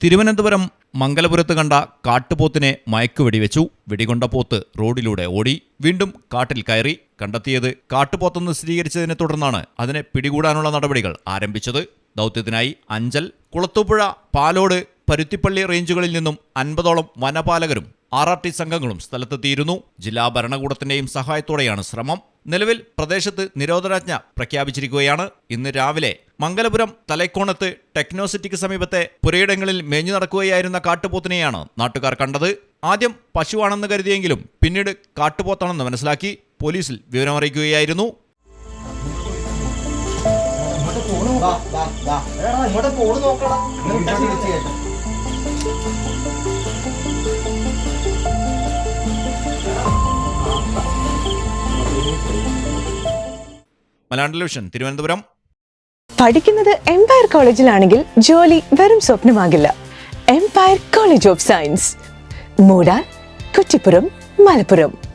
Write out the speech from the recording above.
തിരുവനന്തപുരം മംഗലപുരത്ത് കണ്ട കാട്ടുപോത്തിനെ മയക്കുവെടിവെച്ചു വെടികൊണ്ട പോത്ത് റോഡിലൂടെ ഓടി. വീണ്ടും കാട്ടിൽ കയറി കണ്ടെത്തിയത് കാട്ടുപോത്തെന്ന് സ്ഥിരീകരിച്ചതിനെ തുടർന്നാണ് അതിനെ പിടികൂടാനുള്ള നടപടികൾ ആരംഭിച്ചത്. ദൗത്യത്തിനായി അഞ്ചൽ കുളത്തൂപ്പുഴ പാലോട് പരുത്തിപ്പള്ളി റേഞ്ചുകളിൽ നിന്നും അൻപതോളം വനപാലകരും ആർ ആർ ടി സംഘങ്ങളും സ്ഥലത്തെത്തിയിരുന്നു. ജില്ലാ ഭരണകൂടത്തിന്റെയും സഹായത്തോടെയാണ് ശ്രമം. നിലവിൽ പ്രദേശത്ത് നിരോധനാജ്ഞ പ്രഖ്യാപിച്ചിരിക്കുകയാണ്. ഇന്ന് രാവിലെ മംഗലപുരം തലൈക്കോണത്ത് ടെക്നോസിറ്റിക്ക് സമീപത്തെ പുരയിടങ്ങളിൽ മേഞ്ഞു നടക്കുകയായിരുന്ന കാട്ടുപോത്തിനെയാണ് നാട്ടുകാർ കണ്ടത്. ആദ്യം പശുവാണെന്ന് കരുതിയെങ്കിലും പിന്നീട് കാട്ടുപോത്താണെന്ന് മനസ്സിലാക്കി പോലീസിൽ വിവരമറിയിക്കുകയായിരുന്നു. ഇങ്ങോട്ട്. മലയാളം ടെലിവിഷൻ തിരുവനന്തപുരം. പഠിക്കുന്നത് എംപയർ കോളേജിലാണെങ്കിൽ ജോലി വെറും സ്വപ്നമാകില്ല. എംപയർ കോളേജ് ഓഫ് സയൻസ് മൂടാൻ കുറ്റിപ്പുറം മലപ്പുറം.